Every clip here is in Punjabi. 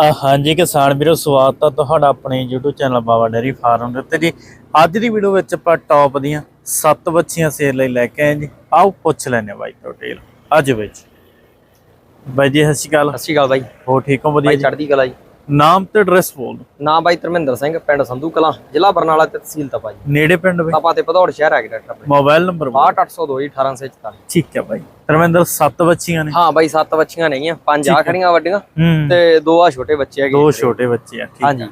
ਆ ਹਾਂਜੀ ਕਿਸਾਨ ਵੀਰੋ ਸਵਾਗਤ ਆ ਤੁਹਾਡਾ ਆਪਣੇ YouTube channel Baba dairy farm ਦੇ ਉੱਤੇ। ਜੀ ਅੱਜ ਦੀ ਵੀਡੀਓ ਵਿੱਚ ਆਪਾਂ ਟੌਪ ਦੀਆਂ 7 ਬੱਚੀਆਂ ਸੇਲ ਲਈ ਲੈ ਕੇ ਆਏ ਜੀ। ਆਓ ਪੁੱਛ ਲੈਣੇ ਬਾਈ ਤੋਂ ਡਿਟੇਲ ਅੱਜ ਵਿੱਚ। ਬਾਈ ਜੀ ਸਤਿ ਸ਼੍ਰੀ ਅਕਾਲ। ਸਤਿ ਸ਼੍ਰੀ ਅਕਾਲ ਬਾਈ। ਹੋ ਠੀਕ ਹੋ? ਵਧੀਆ ਚੜ੍ਹਦੀ ਕਲਾ ਜੀ। ਨਾਮ ਤੇ ਐਡਰੈਸ ਬੋਲ। ਨਾਮ ਬਾਈ ਧਰਮਿੰਦਰ ਸਿੰਘ ਪਿੰਡ ਸੰਧੂ ਕਲਾਂ ਜ਼ਿਲ੍ਹਾ ਬਰਨਾਲਾ ਤੇ ਤਹਿਸੀਲ ਤਪਾ ਜੀ ਨੇੜੇ ਪਿੰਡ ਬਾਈ? ਤਪਾ ਤੇ ਭਦੌੜ ਸ਼ਹਿਰ ਹੈ ਡਾਕਟਰ ਆਪਣੇ। ਮੋਬਾਈਲ ਨੰਬਰ ਬੋਲ 6802 1844 ਠੀਕ ਹੈ ਬਾਈ। ਧਰਮਿੰਦਰ 7 ਬੱਚੀਆਂ ਨੇ? ਹਾਂ ਬਾਈ ਸੱਤ ਬੱਚੀਆਂ ਨੇਗੀਆਂ। ਪੰਜ ਆ ਖੜੀਆਂ ਵੱਡੀਆਂ ਹੂੰ। ਤੇ ਦੋ ਆ ਛੋਟੇ ਬੱਚੇ ਹੈਗੇ। ਦੋ ਛੋਟੇ ਬੱਚੇ ਆ ਠੀਕ ਹਾਂਜੀ।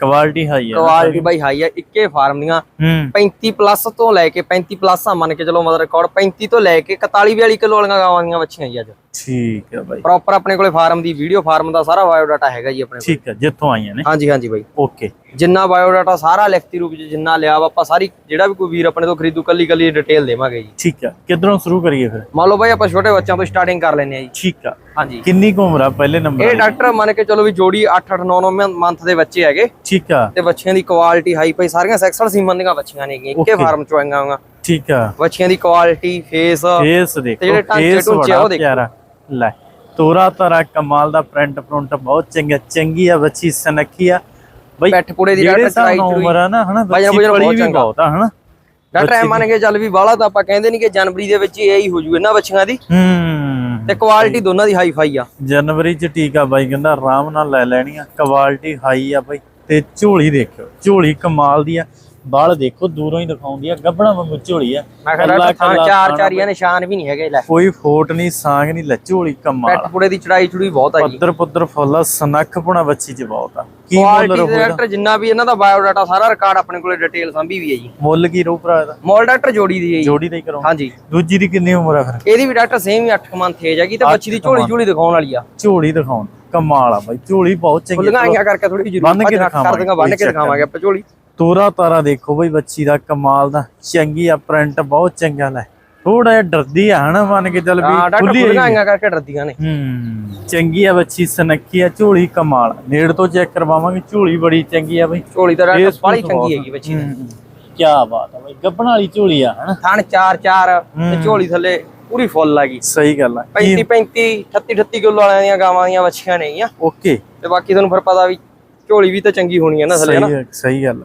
ਕੁਆਲਿਟੀ ਹਾਈ ਆ ਕੁਆਲਿਟੀ ਬਾਈ ਹਾਈ ਆ ਇੱਕੇ ਫਾਰਮ ਦੀਆਂ। ਹੂੰ। 35 ਪਲੱਸ ਤੋਂ ਲੈ ਕੇ 35 ਪਲੱਸ ਆ ਮੰਨ ਕੇ ਚਲੋ ਮਤਲਬ ਰਿਕਾਰਡ 35 ਤੋਂ ਲੈ ਕੇ 41 42 ਕਿਲੋ ਵਾਲੀਆਂ ਗਾਵਾਂ ਦੀਆਂ ਬੱਚੀਆਂ ਜੀ ਅੱਜ। ਠੀਕ ਹੈ ਬਾਈ। ਪ੍ਰੋਪਰ ਆਪਣੇ ਕੋਲੇ ਫਾਰਮ ਦੀ ਵੀਡੀਓ ਫਾਰਮ ਦਾ ਸਾਰਾ ਬਾਇਓ ਡਾਟਾ ਹੈਗਾ ਜੀ ਆਪਣੇ ਕੋਲ। ਠੀਕ ਹੈ ਜਿੱਥੋਂ ਆਈਆਂ ਨੇ। ਹਾਂਜੀ ਹਾਂਜੀ ਬਾਈ। ਓਕੇ ਜਿੰਨਾ ਬਾਇਓ ਡਾਟਾ ਸਾਰਾ ਲਿਖਤੀ ਰੂਪ ਚ ਜਿੰਨਾ ਲਿਆ ਆਪਾਂ ਸਾਰੀ ਜਿਹੜਾ ਵੀ ਕੋਈ ਵੀਰ ਆਪਣੇ ਤੋਂ ਖਰੀਦੂ ਕੱਲੀ ਕੱਲੀ ਡਿਟੇਲ ਦੇਵਾਂਗੇ ਜੀ। ਠੀਕ ਹੈ ਕਿੱਧਰੋਂ ਸ਼ੁਰੂ ਕਰੀਏ ਫਿਰ? ਮੰਨ ਲਓ ਬਾਈ ਆਪਾਂ ਛੋਟੇ ਬੱਚਿਆਂ ਤੋਂ ਸਟਾਰਟਿੰਗ ਕਰ ਲੈਨੇ ਆ ਜੀ। ਠੀਕ ਆ ਹਾਂਜੀ। ਕਿੰਨੀ ਕੁ ਉਮਰ ਆ ਪਹਿਲੇ ਨੰਬਰ ਇਹ ਡਾਕਟਰ ਮੰਨ ਕੇ ਚਲੋ ਵੀ ਜੋੜੀ 8 8 9 9 ਮੰਥ ਦੇ ਬੱਚੇ ਹੈਗੇ। ਠੀਕ ਆ। ਤੇ ਬੱਚਿਆਂ ਦੀ ਕੁਆਲਿਟੀ ਹਾਈ ਫਾਈ ਸਾਰੀਆਂ ਸੈਕਸਲ ਸੀਮਨ ਦੀਆਂ ਬੱਚੀਆਂ ਨੇਗੀਆਂ ਇੱਕੇ. ਫਾਰਮ ਚੋਂ ਆਈਆਂ ਹੋਈਆਂ। ਠੀਕ ਆ। ਬੱਚੀਆਂ ਦੀ ਕੁਆਲਿਟੀ ਫੇਸ ਫੇਸ ਦੇਖੋ ਜਿਹੜੇ ਟਾਂਕੇ ਟੂੰਚੇ ਆ ਬੜਾ ਉਹ ਦੇਖੋ। ਲੈ ਤੋਰਾ ਤਾਰਾ ਕਮਾਲ ਦਾ ਪ੍ਰਿੰਟ ਪ੍ਰਿੰਟ ਬਹੁਤ ਚੰਗਾ ਚੰਗੀ ਆ ਬੱਚੀ ਸਨੱਖੀ ਆ। ਬਈ ਪੈਠ ਪੁੜੇ ਦੀ ਚੜਾਈ ਨਾਲ ਚੜੂਈ ਉਮਰ ਆ ਨਾ ਹਨਾ ਬੱਚੀ ਬਹੁਤ ਵੀ। ਬਹੁਤ ਆ ਹਨਾ। ਡਾਕਟਰ ਐ ਮੰਨ ਕੇ ਚੱਲ ਵੀ ਬਾਹਲਾ ਤਾਂ ਆਪਾਂ ਕਹਿੰਦੇ ਨਹੀਂ ਕਿ ਜਨਵਰੀ ਦੇ ਵਿੱਚ ਇਹ ਹੀ ਹੋ ਜੂ ਇਹਨਾਂ ਬੱਚੀਆਂ ਦੀ। ਹੂੰ। ਤੇ ਕੁਆਲਿਟੀ ਦੋਨਾਂ ਦੀ ਹਾਈ ਫਾਈ ਆ। ਜਨਵਰੀ ਚ ਟੀਕਾ ਬਾਈ ਕਹਿੰਦਾ ਆਰਾਮ ਨਾਲ ਲੈ ਲੈਣੀ ਆ। ਕੁਆਲਿਟੀ ਹਾਈ ਆ ਬਾਈ। ਤੇ ਝੋਲੀ ਦੇਖਿਓ ਝੋਲੀ ਕਮਾਲ ਦੀ ਆ। ਬਾਲ ਦੇਖੋ ਦੂਰੋਂ ਹੀ ਦਿਖਾਉਂਦੀ ਆ ਗੱਬਣਾ ਵਾਂਗੂ ਝੋਲੀ ਆ। ਮੈਂ ਕਹਿੰਦਾ ਚਾਰ ਚਾਰੀਆਂ ਨਿਸ਼ਾਨ ਵੀ ਨਹੀਂ ਹੈਗੇ ਲੈ। ਕੋਈ ਫੋਟ ਨਹੀਂ ਸਾਂਗ ਨਹੀਂ ਲੈ ਝੋਲੀ ਕਮਾਲ ਪੈਠ ਪੁੜੇ ਦੀ ਚੜਾਈ ਚੜੂਈ ਬਹੁਤ ਆ ਜੀ। ਪੱਧਰ ਪੁੱਧਰ ਫੁੱਲਾ ਸਨੱਖ ਪੁਣਾ ਬੱਚੀ ਚ ਬਹੁਤ ਆ। ਕੀ ਮੁੱਲ ਰਹੂ ਡਾਕਟਰ ਜਿੰਨਾ ਵੀ ਇਹਨਾਂ ਦਾ ਬਾਇਓ ਡਾਟਾ ਸਾਰਾ ਰਿਕਾਰਡ ਆਪਣੇ ਕੋਲੇ ਡਿਟੇਲ ਸੰਭੀ ਵੀ ਹੈ ਜੀ। ਮੁੱਲ ਕੀ ਰਹੂ ਭਰਾ ਇਹਦਾ? ਮੋਲ ਡਾਕਟਰ ਜੋੜੀ ਦੀ ਹੈ ਜੀ। ਜੋੜੀ ਦਾ ਹੀ ਕਰਾਉਂ ਹਾਂਜੀ। ਦੂਜੀ ਦੀ ਕਿੰਨੀ ਉਮਰ ਆ ਫਿਰ? ਇਹਦੀ ਵੀ ਡਾਕਟਰ ਸੇਮ ਹੀ 8 ਮੰਥ ਏਜ ਹੈਗੀ ਤੇ ਬੱਚੀ ਦੀ ਝੋਲੀ ਝੋਲੀ ਦਿਖਾਉਣ ਵਾਲੀ ਆ। ਝੋਲੀ ਦਿਖਾਉਣ। ਕਮਾਲ ਆ ਬਾਈ ਝੋਲੀ ਬਹੁਤ ਚੰਗੀ ਫੁੱਲੀਆਂ ਆਈਆਂ ਕਰਕੇ ਥੋੜੀ ਜਿਹੀ ਬੰਨ੍ਹ ਕੇ ਦਿਖਾਵਾਂਗੇ, ਬੰਨ ਕੇ ਦਿਖਾਵਾਂਗੇ ਆਪਾਂ ਝੋਲੀ। ਤੋਰਾ ਤਾਰਾ ਦੇਖੋ ਬਈ ਬੱਚੀ ਦਾ ਕਮਾਲ ਦਾ ਚੰਗੀ ਆ ਪ੍ਰਿੰਟ ਬਹੁਤ ਚੰਗਾ ਲੈ। ਥੋੜਾ ਜਿਹਾ ਡਰਦੀ ਆ ਹਨਾ ਮੰਨ ਕੇ ਚੱਲ ਵੀ ਖੁੱਲੀ ਆਈਆਂ ਕਰਕੇ ਡਰਦੀਆਂ ਨੇ। ਹੂੰ ਚੰਗੀ ਆ ਬੱਚੀ ਸਨੱਖੀ ਆ ਝੋਲੀ ਕਮਾਲ। ਨੇੜ ਤੋਂ ਚੈੱਕ ਕਰਵਾਵਾਂਗੇ ਝੋਲੀ ਬੜੀ ਚੰਗੀ ਆ ਬਈ। ਝੋਲੀ ਤਾਂ ਫੂਸ ਚੰਗੀ ਹੈਗੀ ਬੱਚੀ ਦੀ ਕੀ ਬਾਤ ਆ ਬਈ ਗੱਬਣ ਵਾਲੀ ਝੋਲੀ ਆ ਹਨਾ। ਥਣ 4 4 ਹੂੰ। ਤੇ ਝੋਲੀ ਥੱਲੇ ਪੂਰੀ ਫੁੱਲ ਆ ਗਈ। ਸਹੀ ਗੱਲ ਆ। 35 35 38 38 ਕਿਲੋ ਵਾਲਿਆਂ ਦੀਆਂ ਗਾਵਾਂ ਦੀਆਂ ਬੱਚੀਆਂ ਨੇਗੀਆਂ ਓਕੇ। ਤੇ ਬਾਕੀ ਤੁਹਾਨੂੰ ਫਿਰ ਪਤਾ ਵੀ ਝੋਲੀ ਵੀ ਤਾਂ ਚੰਗੀ ਹੋਣੀ ਹੈ ਨਾ ਥੱਲੇ ਨਾ। ਸਹੀ ਗੱਲ।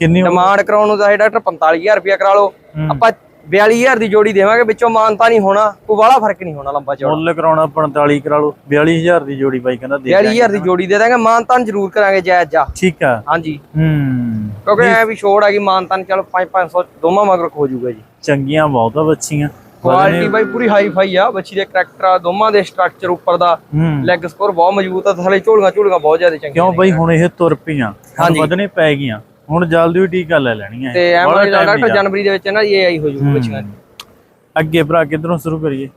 ਕਿੰਨੀ ਡਿਮਾਂਡ ਕਰਾਉਣ ਨੂੰ ਇਹ ਡਾਕਟਰ 45000 ਰੁਪਇਆ ਕਰਾ ਲਓ। ਆਪਾਂ 42000 ਦੀ ਜੋੜੀ ਦੇਵਾਂਗੇ ਵਿੱਚੋਂ ਮਾਨਤਾ ਨਹੀਂ ਹੋਣਾ ਕੋਈ ਵਾਲਾ ਫ਼ਰਕ ਨਹੀਂ ਹੋਣਾ ਲੰਬਾ ਚੌੜਾ। ਮੁੱਲ ਕਰਾਉਣਾ 45 ਕਰਾ ਲਓ 42000 ਦੀ ਜੋੜੀ ਬਾਈ ਕਹਿੰਦਾ ਦੇ 42000 ਦੀ ਜੋੜੀ ਦੇ ਦਾਂਗੇ ਮਾਨਤਾਨ ਜ਼ਰੂਰ ਕਰਾਂਗੇ ਜਾਇਜ਼ ਜਾ ਠੀਕ ਆ। ਹਾਂਜੀ। ਹੂੰ। ਕਿਉਂਕਿ ਐ ਵੀ ਛੋੜ ਆ ਗਈ ਮਾਨਤਾਨ ਚਲੋ 5 500 ਦੋਵਾਂ ਮਗਰ ਹੋ ਜਾਊਗਾ ਜੀ। ਚੰਗੀਆਂ ਬਹੁਤ ਆ ਬੱਚੀਆਂ ਕੁਆਲਿਟੀ ਬਾਈ ਪੂਰੀ ਹਾਈ ਫਾਈ ਆ ਬੱਚੀ ਦੇ ਕਰੈਕਟਰ ਆ ਦੋਵਾਂ ਦੇ ਸਟਰਕਚਰ ਉੱਪਰ ਦਾ ਲੈਗ ਸਕੋਰ ਬਹੁਤ ਮਜ਼ਬੂਤ ਆ ਥੱਲੇ ਝੋਲੀਆਂ ਝੋਲੀਆਂ ਬਹੁਤ ਜ਼ਿਆਦਾ ਚੰਗੀਆਂ ਕਿਉਂ ਬਈ ਹੁਣ ਇਹ ਤੁਰ ਪਈਆਂ। ਵਧਣੇ ਪੈ ਗਈਆਂ ਹੁਣ ਜਲਦੀ ਹੀ ਟੀਕਾ ਲੈ ਲੈਣੀਆਂ। ਤੇ time ਡਾਕਟਰ ਜਨਵਰੀ ਦੇ ਵਿੱਚ ਨਾ ਇਹ ਆਈ ਹੋ ਜਾਊਗੀ ਬੱਚੀਆਂ ਦੀ। ਜਾ- ਅੱਗੇ ਭਰਾ ਕਿੱਧਰੋਂ ਸ਼ੁਰੂ ਕਰੀਏ?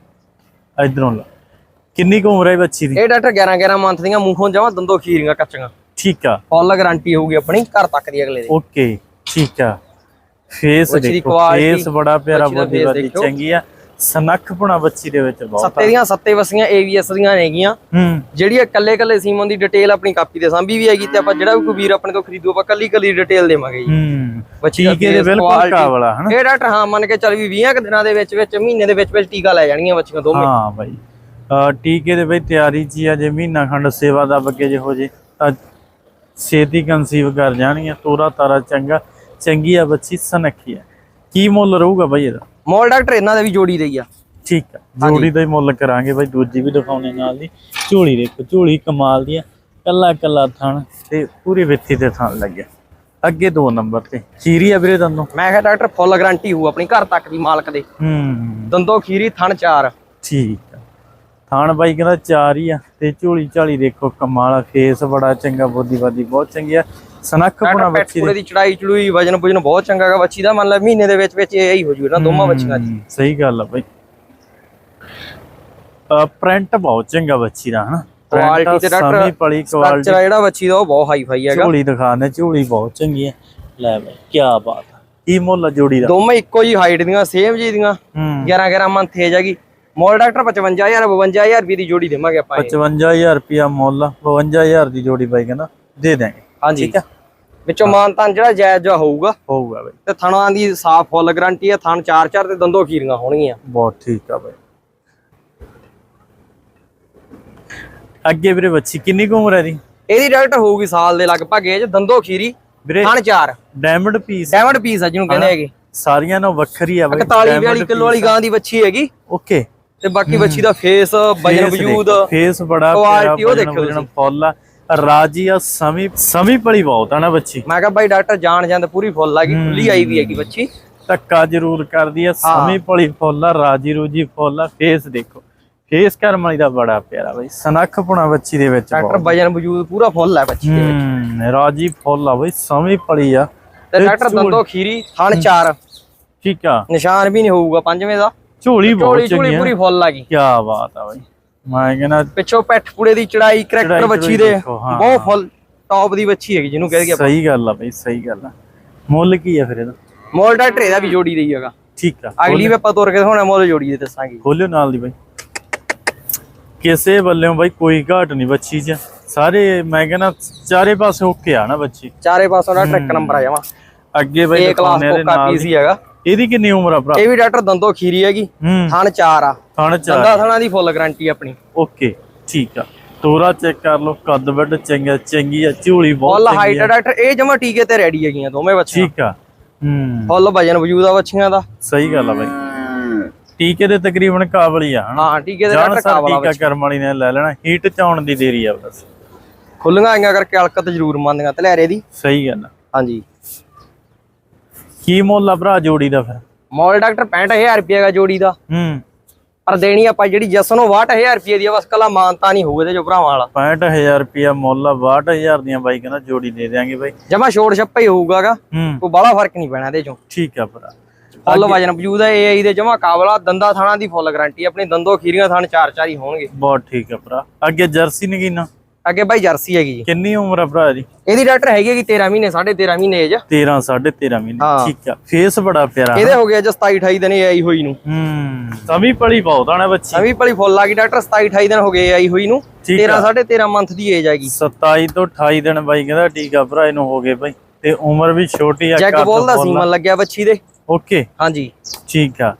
ਇਧਰੋਂ ਲਾ। ਕਿੰਨੀ ਕੁ ਉਮਰ ਹੈ ਬੱਚੀ ਦੀ? ਇਹ ਡਾਕਟਰ 11 11 ਮੰਥ ਦੀਆਂ ਮੂੰਹੋਂ ਜਮਾ ਦੰਦੋਂ ਖੀਰੀਆਂ ਕੱਚੀਆਂ। ਠੀਕ ਆ। ਫੁੱਲ ਗਾਰੰਟੀ ਹੋਊਗੀ ਆਪਣੀ ਘਰ ਤੱਕ ਦੀ ਅਗਲੇ ਦੇ। ਓਕੇ ਠੀਕ ਆ। ਫੇਸ ਦੇਖੋ ਫੇਸ ਬੜਾ ਪਿਆਰਾ ਬੋਦੀ ਬਾਦੀ। ਚੰਗੀ ਆ। ਸਨੱਖ ਪੁਣਾ ਬੱਚੀ ਦੇ ਵਿੱਚ ਬਹੁਤ ਸੱਤੇ ਦੀਆਂ ਸੱਤੇ ਵਸੀਆਂ ਏਵੀਐਸ ਦੀਆਂ ਨੇਗੀਆਂ ਹੂੰ। ਜਿਹੜੀ ਇਕੱਲੇ ਇਕੱਲੇ ਸੀਮਨ ਦੀ ਡਿਟੇਲ ਆਪਣੀ ਕਾਪੀ ਤੇ ਸਾਂਭੀ ਵੀ ਹੈਗੀ ਤੇ ਆਪਾਂ ਜਿਹੜਾ ਵੀ ਕੋਈ ਵੀਰ ਆਪਣੇ ਤੋਂ ਖਰੀਦੂ ਆਪਾਂ ਕੱਲੀ ਕੱਲੀ ਡਿਟੇਲ ਦੇਵਾਂਗੇ ਜੀ। ਹੂੰ। ਬੱਚੀ ਦਾ ਬਿਲਕੁਲ। ਕਾਬਲਾ ਹਨਾ? ਇਹ ਡਾਕਟਰ ਹਾਂ ਮੰਨ ਕੇ ਚੱਲ ਵੀ 20 ਕੁ ਦਿਨਾਂ ਦੇ ਵਿੱਚ ਵਿੱਚ ਮਹੀਨੇ ਦੇ ਵਿੱਚ ਵਿੱਚ ਟੀਕਾ ਲੈ ਜਾਣਗੀਆਂ ਬੱਚੀਆਂ ਦੋਵੇਂ। ਹਾਂ ਬਾਈ। ਟੀਕੇ ਦੇ ਬਈ ਤਿਆਰੀ ਚ ਆ ਜੇ ਮਹੀਨਾ ਖੰਡ ਸੇਵਾ ਦਾ ਬੱਗੇ ਜੇ ਹੋ ਜੇ ਤਾਂ ਛੇਤੀ ਕਨਸੀਵ ਕਰ ਜਾਣਗੀਆਂ ਤੋਰਾ ਤਾਰਾ ਚੰਗਾ। ਚੰਗੀ ਆ ਬੱਚੀ ਸਨੱਖੀ ਆ। ਕੀ ਮੁੱਲ ਰਹੂਗਾ ਬਾਈ ਇਹਦਾ? ਮੋਲ ਡਾਕਟਰ ਇਹਨਾਂ ਦੇ ਵੀ ਜੋੜੀ ਰਹੀ ਆ। ਠੀਕ ਆ। ਜੋੜੀ ਦਾ ਹੀ ਮੁੱਲ ਕਰਾਂਗੇ ਬਾਈ ਦੂਜੀ ਵੀ ਦਿਖਾਉਣੇ ਨਾਲ ਦੀ। ਝੋਲੀ ਦੇਖੋ ਝੋਲੀ ਕਮਾਲ ਦੀ ਆ। ਕੱਲਾ ਕੱਲਾ ਥਣ ਤੇ ਪੂਰੀ ਵਿੱਥੀ ਤੇ ਥਣ ਲੱਗਿਆ ਅੱਗੇ ਦੋ ਨੰਬਰ ਤੇ। ਖੀਰੀ ਆ ਵੀਰੇ ਦੰਦੋਂ ਮੈਂ ਕਿਹਾ ਡਾਕਟਰ ਫੁੱਲ ਗਾਰੰਟੀ ਹੋਊ ਆਪਣੀ ਘਰ ਤੱਕ ਦੀ ਮਾਲਕ ਦੇ। ਹੂੰ। ਦੰਦੋਂ ਖੀਰੀ ਥਣ ਚਾਰ। ਠੀਕ ਆ। ਥਾਣ ਬਾਈ ਕਹਿੰਦਾ ਚਾਰ ਹੀ ਆ ਤੇ ਝੋਲੀ ਝਾਲੀ ਦੇਖੋ ਕਮਾਲ ਆ। ਫੇਸ ਬੜਾ ਚੰਗਾ ਬੋਦੀ ਬਾਦੀ ਬਹੁਤ ਚੰਗੀ ਆ। ਸਨੱਖ ਪੁਣਾ ਬੱਚੀ ਪੂਰੇ ਦੀ। ਚੜਾਈ ਚੜੂਈ ਵਜਨ ਵਜਨ ਬਹੁਤ ਚੰਗਾ ਹੈਗਾ ਬੱਚੀ ਦਾ ਮੰਨ ਲੈ ਮਹੀਨੇ ਦੇ ਵਿੱਚ ਵਿੱਚ ਇਹ ਹੀ ਹੋ ਜੂ ਨਾ ਦੋਵਾਂ ਬੱਚੀਆਂ ਦੀ। ਹੂੰ, ਸਹੀ ਗੱਲ ਆ ਬਾਈ। ਪ੍ਰਿੰਟ ਬਹੁਤ ਚੰਗਾ ਬੱਚੀ ਦਾ ਹਨਾ? ਕੁਆਲਿਟੀ ਤੇ ਸਮੀ ਡਾਕਟਰ ਪਲੀ ਸਟਰਕਚਰ ਕੁਆਲਿਟੀ ਆ ਜਿਹੜਾ ਬੱਚੀ ਦਾ ਉਹ ਬਹੁਤ ਹਾਈ ਫਾਈ ਹੈਗਾ। ਝੋਲੀ ਦਿਖਾਣੇ ਝੋਲੀ ਬਹੁਤ ਚੰਗੀ ਆ। ਲੈ ਬਾਈ ਕੀ ਬਾਤ ਕੀ ਮੁੱਲ ਜੋੜੀ ਦਾ? ਦੋਵੇਂ ਇੱਕੋ ਜੀ ਹਾਈਟ ਦੀਆਂ ਸੇਮ ਜੀ ਦੀਆਂ। ਹੂੰ। 11 11 ਮੰਥ ਏਜ ਹੈਗੀ। ਮੋਲ ਡਾਕਟਰ 55000 52000 ਰੁਪਏ ਦੀ ਜੋੜੀ ਦੇਵਾਂਗੇ ਆਪਾਂ ਇਹ। 55000 ਰੁਪਿਆ ਮੁੱਲ ਆ, 52000 ਦੀ ਜੋੜੀ ਬਾਈ ਕਹਿੰਦਾ ਦੇ ਦਾਂਗੇ ਹਾਂਜੀ। ਠੀਕ ਆ? ਵਿੱਚੋਂ ਮਾਨਤਾਨ ਜਿਹੜਾ ਜਾਇਜ਼ ਜਿਹਾ ਹੋਊਗਾ। ਹੋਊਗਾ ਬਾਈ। ਤੇ ਥਣਾਂ ਦੀ ਸਾਫ਼ ਫੁੱਲ ਗਾਰੰਟੀ ਹੈ ਥਣ ਚਾਰ ਚਾਰ ਤੇ ਦੰਦੋਂ ਖੀਰੀਆਂ ਹੋਣਗੀਆਂ। ਬਹੁਤ ਠੀਕ ਆ ਬਾਈ। ਅੱਗੇ ਵੀਰੇ ਬੱਚੀ ਕਿੰਨੀ ਕੁ ਉਮਰ ਹੈ ਦੀ ਇਹਦੀ ਡਾਕਟਰ ਹੋਊਗੀ ਸਾਲ ਦੇ ਲਗਭਗ ਏਜ ਦੰਦੋ ਖੀਰੀ ਖਾਣ ਚਾਰ। ਡਾਇਮੰਡ ਪੀਸ ਡਾਇਮੰਡ ਪੀਸ ਆ ਜਿਹਨੂੰ ਕਹਿੰਦੇ ਹੈਗੇ। ਸਾਰੀਆਂ ਨਾਲੋਂ ਵੱਖਰੀ ਆ ਬਾਈ 41 42 ਕਿਲੋ ਵਾਲੀ ਗਾਂ ਦੀ ਵੱਛੀ ਹੈਗੀ। ਓਕੇ। ਤੇ ਬਾਕੀ ਵੱਛੀ ਦਾ ਫੇਸ ਵਜਨ ਵਜੂਦ ਫੇਸ ਬੜਾ ਦੇਖਿਓ ਵਜਨ ਫੁੱਲ ਆ। ਰਾਜੀ ਆ ਸਮੀ ਸਮੀ ਪਲੀ ਬਹੁਤ ਆ ਨਾ ਬੱਚੀ। ਮੈਂ ਕਿਹਾ ਬਾਈ ਡਾਕਟਰ ਜਾਣ ਜਾਂਦੇ ਪੂਰੀ ਫੁੱਲ ਆ ਗਈ ਖੁੱਲੀ ਆਈ ਵੀ ਹੈਗੀ ਵੱਛੀ ਧੱਕਾ ਜ਼ਰੂਰ ਕਰਦੀ ਆ ਸਮੀ ਪਲੀ ਫੁੱਲ ਆ ਰਾਜੀ ਰੂਜੀ ਫੁੱਲ ਆ ਫੇਸ ਦੇਖੋ। ਫੇਸ ਕਰਮ ਵਾਲੀ ਦਾ ਬੜਾ ਪਿਆਰਾ ਬਾਈ ਸਨੱਖ ਪੁਣਾ ਬੱਚੀ ਦੇ ਵਿੱਚ ਡਾਕਟਰ ਵਜਨ ਵਜੂਦ ਪੂਰਾ ਫੁੱਲ ਹੈ ਵੱਛੀ ਦੇ ਵਿੱਚ। ਰਾਜੀ ਫੁੱਲ ਆ ਬਾਈ ਸਮੀ ਪਲੀ ਆ। ਤੇ ਡਾਕਟਰ ਦੰਦੋ ਖੀਰੀ ਥਣ ਚਾਰ। ਠੀਕ ਆ। ਨਿਸ਼ਾਨ ਵੀ ਨਹੀਂ ਹੋਊਗਾ ਪੰਜਵੇਂ ਦਾ। ਝੋਲੀ ਬਹੁਤ ਝੋਲੀ ਝੋਲੀ ਚੰਗੀ ਆ। ਪੂਰੀ ਫੁੱਲ ਆ ਗਈ। ਕੀ ਬਾਤ ਆ ਬਾਈ। ਮੈਂ ਕਹਿੰਦਾ ਪਿੱਛੋਂ ਪੈਠ ਪੂੜੇ ਦੀ ਚੜਾਈ ਕਰੈਕਟਰ ਵੱਛੀ ਦੇ। ਬਹੁਤ ਫੁੱਲ ਟੌਪ ਦੀ ਵੱਛੀ ਹੈਗੀ ਜਿਹਨੂੰ ਕਹਿੰਦੇ ਆਪਾਂ। ਸਹੀ ਗੱਲ ਆ ਬਾਈ ਸਹੀ ਗੱਲ ਆ। ਮੁੱਲ ਕੀ ਆ ਫਿਰ ਇਹਦਾ? ਮੋਲ ਡਾਕਟਰ ਇਹਦਾ ਵੀ ਜੋੜੀ ਦੇਈ ਹੈਗਾ। ਠੀਕ ਆ ਅਗਲੀ ਵੀ ਆਪਾਂ ਤੁਰ ਕੇ ਹੁਣ ਮੋਲ ਜੋੜੀ ਦੇ ਦੱਸਾਂਗੇ। ਖੋਲਿਓ ਨਾਲ ਦੀ ਬਾਈ। ਕਿਸੇ ਵੱਲੋਂ ਬਾਈ ਕੋਈ ਘਾਟ ਨਹੀਂ ਬੱਚੀ 'ਚ। ਸਾਰੇ ਮੈਂ ਕਹਿੰਦਾ ਚਾਰੇ ਪਾਸੇ ਓਕੇ ਆ ਨਾ ਬੱਚੀ ਚਾਰੇ ਪਾਸੋਂ ਦਾ ਟਰੈਕ ਨੰਬਰ ਆ ਜਾਵਾ। ਅੱਗੇ ਬਾਈ ਇਹਦੇ ਕੋਕਾ ਨਾਲ ਪੀਸੀ ਹੈਗਾ। ਇਹਦੀ ਕਿੰਨੀ ਉਮਰ ਆ ਭਰਾ? ਇਹ ਵੀ ਡਾਕਟਰ ਦੰਦੋ ਖੀਰੀ ਹੈਗੀ। ਥਣ ਚਾਰ ਆ। ਥਣ ਚਾਰ। ਦੰਦਾ ਥਣਾ ਦੀ ਫੁੱਲ ਗਾਰੰਟੀ ਆਪਣੀ। ਓਕੇ ਠੀਕ ਆ। ਤੋਰਾ ਚੈੱਕ ਕਰ ਲਓ ਕੱਦ ਵੱਡ ਚੰਗਾ ਚੰਗੀ ਆ ਝੋਲੀ ਬਹੁਤ ਫੁੱਲ ਚੰਗੀ ਹਾਈਟ ਆ ਡਾਕਟਰ ਇਹ ਜਮਾ ਟੀਕੇ ਤੇ ਰੈਡੀ ਹੈਗੀਆਂ ਦੋਵੇਂ ਬੱਚੀਆਂ। ਠੀਕ ਆ। ਹੂੰ। ਫੁੱਲ ਵਜਨ ਵਜੂਦ ਆ ਬੱਚੀਆਂ ਦਾ। ਸਹੀ ਗੱਲ ਆ ਬਾਈ। ਟੀਕੇ ਦੇ ਤਕਰੀਬਨ ਕਾਬਲ ਹੀ ਆ ਹਾਂ ਟੀਕੇ ਦੇ ਡਾਕਟਰ ਕਾਬਲਾ ਟੀਕਾ ਕਰਮ ਵਾਲੀ ਨੇ ਲੈ ਲੈਣਾ ਹੀਟ ਚ ਆਉਣ ਦੀ ਦੇਰੀ ਆ ਬਸ। ਖੁੱਲੀਆਂ ਆਈਆਂ ਕਰਕੇ ਅਲਕਤ ਜ਼ਰੂਰ ਮੰਨਦੀਆਂ ਤਲੇਰੇ ਦੀ। ਸਹੀ ਗੱਲ ਆ। ਹਾਂਜੀ। ਕੀ ਮੁੱਲ ਆ ਭਰਾ ਜੋੜੀ ਦਾ ਫਿਰ? ਮੋਲ ਡਾਕਟਰ 65000 ਰੁਪਏ ਦਾ ਜੋੜੀ ਦਾ। ਹੂੰ। ਪਰ ਦੇਣੀ ਆਪਾਂ ਜਿਹੜੀ ਜਸ ਨੂੰ 62000 ਰੁਪਏ ਦੀ ਆ ਬਸ ਕਲਾ ਮਾਨਤਾ ਨਹੀਂ ਹੋਊ ਇਹਦੇ ਜੋ ਭਰਾਵਾਂ ਵਾਲਾ। 65000 ਰੁਪਿਆ ਮੁੱਲ ਆ 62000 ਦੀਆਂ ਬਾਈ ਕਹਿੰਦਾ ਜੋੜੀ ਦੇ ਦਿਆਂਗੇ ਬਾਈ। ਜਮਾ ਛੋੜ ਛੱਪਾ ਹੀ ਹੋਊਗਾਗਾ ਕੋਈ ਬਾਹਲਾ ਫ਼ਰਕ ਨਹੀਂ ਪੈਣਾ ਇਹਦੇ ਚੋਂ। ਠੀਕ ਆ ਭਰਾ। ਫੁੱਲ ਵਜਨ ਵਜੂਦ ਹੈ ਏਆਈ ਦੇ ਜਮਾ ਕਾਬਲਾ ਦੰਦਾ ਥਾਣਾ ਦੀ ਫੁੱਲ ਗਾਰੰਟੀ ਆਪਣੀ ਦੰਦੋ ਖੀਰੀਆਂ ਥਾਣ ਚਾਰ ਚਾਰ ਹੀ ਹੋਣਗੇ। ਬਹੁਤ ਠੀਕ ਆ ਭਰਾ। ਅੱਗੇ ਜਰਸੀ ਨਗੀਨਾ? ਅੱਗੇ ਬਾਈ ਜਰਸੀ ਹੈਗੀ ਜੀ। ਕਿੰਨੀ ਉਮਰ ਆ ਭਰਾ ਦੀ ਇਹਦੀ ਡਾਕਟਰ ਹੈਗੀ ਹੈਗੀ 13 ਮਹੀਨੇ 13.5 ਮਹੀਨੇ ਏਜ 13 13.5 ਮਹੀਨੇ। ਠੀਕ ਆ। ਫੇਸ ਬੜਾ ਪਿਆਰਾ ਇਹਦੇ ਹੋ ਗਿਆ 27 28 ਦਿਨ ਏਆਈ ਹੋਈ ਨੂੰ। ਹੂੰ। ਸਮੀ ਪੜੀ ਬਹੁਤ ਆਣਾ ਬੱਚੀ। ਨਵੀਂ ਪਲੀ ਫੁੱਲ ਆ ਗਈ ਡਾਕਟਰ 27 28 ਦਿਨ ਹੋ ਗਏ ਏਆਈ ਹੋਈ ਨੂੰ। ਠੀਕ 13 13.5 ਮੰਥ ਦੀ ਏਜ ਹੈਗੀ। 27 ਤੋਂ 28 ਦਿਨ ਬਾਈ ਕਹਿੰਦਾ ਟੀਕਾ ਭਰਾ ਇਹਨੂੰ ਹੋ ਗਏ ਬਾਈ। ਤੇ ਉਮਰ ਵੀ ਛੋਟੀ ਆ ਜੈਕ ਕੱਦ ਬੋਲ ਦਾ ਫੁੱਲ ਆ। ਸੀਮਨ ਲੱਗਿਆ ਬੱਚੀ ਦੇ। ਓਕੇ। ਹਾਂਜੀ। ਠੀਕ ਆ।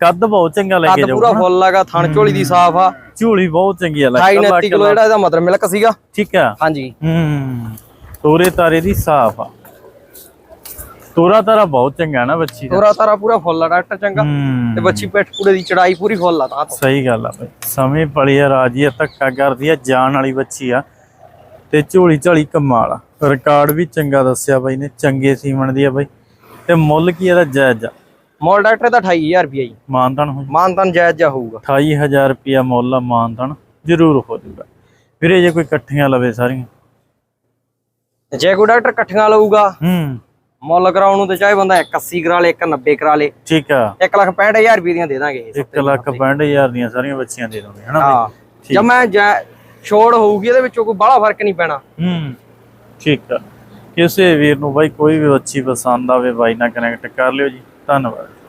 ਕੱਦ ਬਹੁਤ ਚੰਗਾ ਲੈ ਕੇ ਕੱਦ ਪੂਰਾ ਫੁੱਲ ਹੈਗਾ ਥਣ ਝੋਲੀ ਦੀ ਸਾਫ਼ ਆ। ਝੂਲੀ ਬਹੁਤ ਚੰਗੀ ਆ ਲੈ 28 29 ਕਿਲੋ ਜਿਹੜਾ ਇਹਦਾ ਮਤਲਬ ਮਿਲਕ ਸੀਗਾ। ਠੀਕ ਆ? ਹਾਂਜੀ। ਹੂੰ ਤੋਰੇ ਤਾਰੇ ਦੀ ਸਾਫ਼ ਆ। ਤੋਰਾ ਤਾਰਾ ਬਹੁਤ ਚੰਗਾ ਨਾ ਬੱਚੀ ਦਾ। ਤੋਰਾ ਤਾਰਾ ਪੂਰਾ ਫੁੱਲ ਆ ਡਾਕਟਰ ਚੰਗਾ। ਤੇ ਬੱਚੀ ਪਿੱਠ ਪੂੜੇ ਦੀ ਚੜਾਈ ਪੂਰੀ ਫੁੱਲ ਆ ਤਾਂ ਤੋਂ। ਸਹੀ ਗੱਲ ਆ ਬਈ। ਸਮੇਂ ਪਲੀ ਆ ਰਾਜੀ ਆ ਧੱਕਾ ਕਰਦੀ ਆ ਜਾਨ ਵਾਲੀ ਬੱਚੀ ਆ। ਤੇ ਝੋਲੀ ਝਾਲੀ ਕਮਾਲ ਆ। ਰਿਕਾਰਡ ਵੀ ਚੰਗਾ ਦੱਸਿਆ ਬਾਈ ਨੇ ਚੰਗੇ ਸੀਮਣ ਦੀ ਆ ਬਾਈ। ਤੇ ਮੁੱਲ ਕੀ ਇਹਦਾ ਜਾਇਜ਼ ਆ? ਮੋਲ ਡਾਕਟਰ ਦਾ 28000 ਰੁਪਏ ਜੀ। ਮਾਨਤਨ ਹੋ ਮਾਨਤਨ ਜਾਇਜ਼ ਜਾ ਹੋਊਗਾ। 28000 ਰੁਪਿਆ ਮੁੱਲ ਆ ਮਾਨਤਨ ਜ਼ਰੂਰ ਹੋ ਜਾਊਗਾ ਵੀਰੇ ਜੇ ਕੋਈ ਇਕੱਠੀਆਂ ਲਵੇ ਸਾਰੀਆਂ। ਜੇ ਕੋਈ ਡਾਕਟਰ ਇਕੱਠੀਆਂ ਲਊਗਾ ਹੂੰ। ਮੁੱਲ ਕਰਾਉਣ ਨੂੰ ਤੇ ਚਾਹੇ ਬੰਦਾ 180 ਕਰਾ ਲੇ 190 ਕਰਾ ਲੇ ਠੀਕ ਆ। 165000 ਰੁਪਏ ਦੀਆਂ ਦੇ ਦਾਂਗੇ ਇਹ। 1 ਲੱਖ 65000 ਦੀਆਂ ਸਾਰੀਆਂ ਬੱਚੀਆਂ ਦੇ ਦੋਗੇ ਹਨਾ ਹਾਂ। ਠੀਕ। ਜਦ ਮੈਂ ਜੈ- ਛੋੜ ਹੋਊਗੀ ਇਹਦੇ ਵਿੱਚੋਂ ਕੋਈ ਬਾਹਲਾ ਫ਼ਰਕ ਨਹੀਂ ਪੈਣਾ। ਹੂੰ। ਠੀਕ ਆ। ਕਿਸੇ ਵੀਰ ਨੂੰ ਬਾਈ ਕੋਈ ਵੀ ਬੱਚੀ ਪਸੰਦ ਆਵੇ ਬਾਈ ਨਾਲ ਕਨੈਕਟ ਕਰ ਲਿਓ ਜੀ। ਧੰਨਵਾਦ।